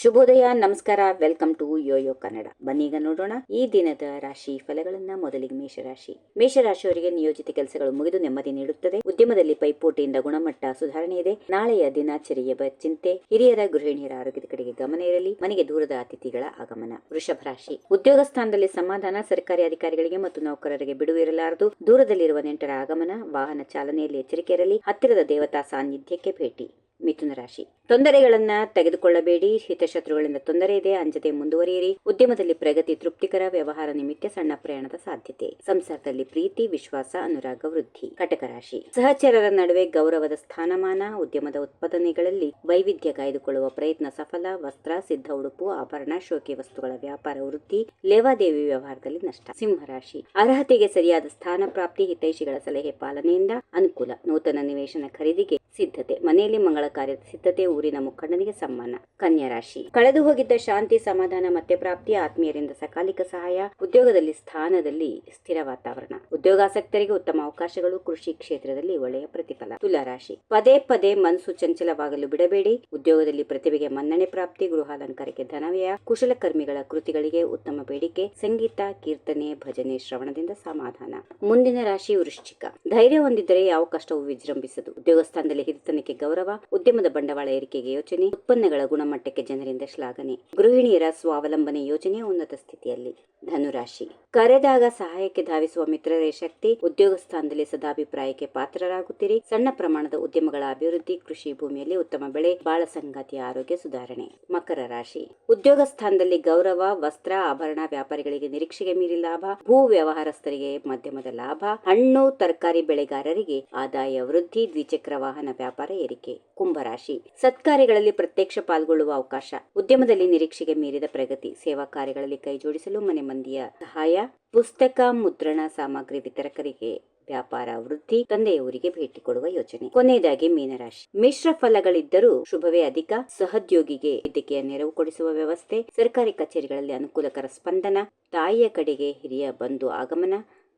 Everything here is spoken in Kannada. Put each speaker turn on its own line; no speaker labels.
ಶುಭೋದಯ, ನಮಸ್ಕಾರ, ವೆಲ್ಕಮ್ ಟು ಯೋಯೋ ಕನ್ನಡ. ಬನ್ನೀಗ ನೋಡೋಣ ಈ ದಿನದ ರಾಶಿ ಫಲಗಳನ್ನ, ಮೊದಲಿಗೆ ಮೇಷರಾಶಿ. ಮೇಷರಾಶಿಯವರಿಗೆ ನಿಯೋಜಿತ ಕೆಲಸಗಳು ಮುಗಿದು ನೆಮ್ಮದಿ ನೀಡುತ್ತದೆ. ಉದ್ಯಮದಲ್ಲಿ ಪೈಪೋಟಿಯಿಂದ ಗುಣಮಟ್ಟ ಸುಧಾರಣೆ ಇದೆ. ನಾಳೆಯ ದಿನಾಚರಿಯ ಚಿಂತೆ, ಹಿರಿಯರ, ಗೃಹಿಣಿಯರ ಆರೋಗ್ಯದ ಕಡೆಗೆ ಗಮನ ಇರಲಿ. ಮನೆಗೆ ದೂರದ ಅತಿಥಿಗಳ ಆಗಮನ. ವೃಷಭ ರಾಶಿ. ಉದ್ಯೋಗ ಸ್ಥಾನದಲ್ಲಿ ಸಮಾಧಾನ, ಸರ್ಕಾರಿ ಅಧಿಕಾರಿಗಳಿಗೆ ಮತ್ತು ನೌಕರರಿಗೆ ಬಿಡುವು ಇರಲಾರದು. ದೂರದಲ್ಲಿರುವ ನೆಂಟರ ಆಗಮನ, ವಾಹನ ಚಾಲನೆಯಲ್ಲಿ ಎಚ್ಚರಿಕೆ ಇರಲಿ. ಹತ್ತಿರದ ದೇವತಾ ಸಾನ್ನಿಧ್ಯಕ್ಕೆ ಭೇಟಿ. ಮಿಥುನ ರಾಶಿ. ತೊಂದರೆಗಳನ್ನ ತೆಗೆದುಕೊಳ್ಳಬೇಡಿ, ಹಿತಶತ್ರುಗಳಿಂದ ತೊಂದರೆ ಇದೆ ಅಂಜದೆ ಮುಂದುವರಿಯಿರಿ. ಉದ್ಯಮದಲ್ಲಿ ಪ್ರಗತಿ ತೃಪ್ತಿಕರ ವ್ಯವಹಾರ ನಿಮಿತ್ತ ಸಣ್ಣ ಪ್ರಯಾಣದ ಸಾಧ್ಯತೆ. ಸಂಸಾರದಲ್ಲಿ ಪ್ರೀತಿ, ವಿಶ್ವಾಸ, ಅನುರಾಗ, ವೃದ್ಧಿ. ಕಟಕ ರಾಶಿ. ಸಹಚರರ ನಡುವೆ ಗೌರವದ ಸ್ಥಾನಮಾನ, ಉದ್ಯಮದ ಉತ್ಪಾದನೆಗಳಲ್ಲಿ ವೈವಿಧ್ಯ ಕಾಯ್ದುಕೊಳ್ಳುವ ಪ್ರಯತ್ನ ಸಫಲ, ವಸ್ತ್ರ, ಸಿದ್ಧ ಉಡುಪು, ಆಭರಣ, ಶೋಕಿ ವಸ್ತುಗಳ ವ್ಯಾಪಾರ ವೃದ್ಧಿ, ಲೇವಾದೇವಿ ವ್ಯವಹಾರದಲ್ಲಿ ನಷ್ಟ. ಸಿಂಹರಾಶಿ ಅರ್ಹತೆಗೆ ಸರಿಯಾದ ಸ್ಥಾನ ಪ್ರಾಪ್ತಿ, ಹಿತೈಷಿಗಳ ಸಲಹೆ ಪಾಲನೆಯಿಂದ ಅನುಕೂಲ. ನೂತನ ನಿವೇಶನ ಖರೀದಿಗೆ ಸಿದ್ಧತೆ. ಮನೆಯಲ್ಲಿ ಮಂಗಳ ಕಾರ್ಯದ ಸಿದ್ಧತೆ, ಊರಿನ ಮುಖಂಡನಿಗೆ ಸಮ್ಮಾನ. ಕನ್ಯಾ ರಾಶಿ. ಕಳೆದು ಹೋಗಿದ್ದ ಶಾಂತಿ, ಸಮಾಧಾನ ಮತ್ತೆ ಪ್ರಾಪ್ತಿ, ಆತ್ಮೀಯರಿಂದ ಸಕಾಲಿಕ ಸಹಾಯ, ಉದ್ಯೋಗದಲ್ಲಿ ಸ್ಥಾನದಲ್ಲಿ ಸ್ಥಿರ ವಾತಾವರಣ. ಉದ್ಯೋಗಾಸಕ್ತರಿಗೆ ಉತ್ತಮ ಅವಕಾಶಗಳು, ಕೃಷಿ ಕ್ಷೇತ್ರದಲ್ಲಿ ಒಳ್ಳೆಯ ಪ್ರತಿಫಲ. ತುಲಾ ರಾಶಿ. ಪದೇ ಪದೇ ಮನಸ್ಸು ಚಂಚಲವಾಗಲು ಬಿಡಬೇಡಿ. ಉದ್ಯೋಗದಲ್ಲಿ ಪ್ರತಿಭೆಗೆ ಮನ್ನಣೆ ಪ್ರಾಪ್ತಿ, ಗೃಹಾಲಂಕಾರಕ್ಕೆ ಧನವ್ಯಯ, ಕುಶಲಕರ್ಮಿಗಳ ಕೃತಿಗಳಿಗೆ ಉತ್ತಮ ಬೇಡಿಕೆ, ಸಂಗೀತ, ಕೀರ್ತನೆ, ಭಜನೆ, ಶ್ರವಣದಿಂದ ಸಮಾಧಾನ. ಮುಂದಿನ ರಾಶಿ ವೃಶ್ಚಿಕ. ಧೈರ್ಯ ಹೊಂದಿದ್ದರೆ ಯಾವ ಕಷ್ಟವೂ ವಿಜೃಂಭಿಸದು. ಉದ್ಯೋಗ ಸ್ಥಾನದಲ್ಲಿ ಹಿರಿತನಕ್ಕೆ ಗೌರವ, ಉದ್ಯಮದ ಬಂಡವಾಳ ಏರಿಕೆಗೆ ಯೋಚನೆ, ಉತ್ಪನ್ನಗಳ ಗುಣಮಟ್ಟಕ್ಕೆ ಜನರಿಂದ ಶ್ಲಾಘನೆ, ಗೃಹಿಣಿಯರ ಸ್ವಾವಲಂಬನೆ ಯೋಜನೆ ಉನ್ನತ ಸ್ಥಿತಿಯಲ್ಲಿ ಧನುರಾಶಿ. ಕರೆದಾಗ ಸಹಾಯಕ್ಕೆ ಧಾವಿಸುವ ಮಿತ್ರರೇ ಶಕ್ತಿ, ಉದ್ಯೋಗ ಸ್ಥಾನದಲ್ಲಿ ಸದಾಭಿಪ್ರಾಯಕ್ಕೆ ಪಾತ್ರರಾಗುತ್ತೀರಿ. ಸಣ್ಣ ಪ್ರಮಾಣದ ಉದ್ಯಮಗಳ ಅಭಿವೃದ್ಧಿ, ಕೃಷಿ ಭೂಮಿಯಲ್ಲಿ ಉತ್ತಮ ಬೆಳೆ, ಬಾಳ ಸಂಗಾತಿಯ ಆರೋಗ್ಯ ಸುಧಾರಣೆ. ಮಕರ ರಾಶಿ. ಉದ್ಯೋಗ ಸ್ಥಾನದಲ್ಲಿ ಗೌರವ, ವಸ್ತ್ರ, ಆಭರಣ ವ್ಯಾಪಾರಿಗಳಿಗೆ ನಿರೀಕ್ಷೆಗೆ ಮೀರಿ ಲಾಭ, ಭೂ ವ್ಯವಹಾರಸ್ಥರಿಗೆ ಮಧ್ಯಮದ ಲಾಭ, ಹಣ್ಣು, ತರಕಾರಿ ಬೆಳೆಗಾರರಿಗೆ ಆದಾಯ ವೃದ್ಧಿ, ದ್ವಿಚಕ್ರ ವಾಹನ ವ್ಯಾಪಾರ ಏರಿಕೆ, ಕುಂಭರಾಶಿ, ಸತ್ಕಾರ್ಯಗಳಲ್ಲಿ ಪ್ರತ್ಯಕ್ಷ ಪಾಲ್ಗೊಳ್ಳುವ ಅವಕಾಶ, ಉದ್ಯಮದಲ್ಲಿ ನಿರೀಕ್ಷೆಗೆ ಮೀರಿದ ಪ್ರಗತಿ, ಸೇವಾ ಕಾರ್ಯಗಳಲ್ಲಿ ಕೈಜೋಡಿಸಲು ಮನೆ ಮಂದಿಯ ಸಹಾಯ, ಪುಸ್ತಕ, ಮುದ್ರಣ, ಸಾಮಗ್ರಿ ವಿತರಕರಿಗೆ ವ್ಯಾಪಾರ ವೃದ್ಧಿ ತಂದೆಯವರಿಗೆ ಭೇಟಿ ಕೊಡುವ ಯೋಚನೆ ಕೊನೆಯದಾಗಿ ಮೀನರಾಶಿ. ಮಿಶ್ರ ಫಲಗಳಿದ್ದರೂ ಶುಭವೇ ಅಧಿಕ. ಸಹೋದ್ಯೋಗಿಗೆ ವೈದ್ಯಕೀಯ ನೆರವು ಕೊಡಿಸುವ ವ್ಯವಸ್ಥೆ, ಸರ್ಕಾರಿ ಕಚೇರಿಗಳಲ್ಲಿ ಅನುಕೂಲಕರ ಸ್ಪಂದನ, ತಾಯಿಯ ಕಡೆಗೆ ಹಿರಿಯ ಬಂಧು ಆಗಮನ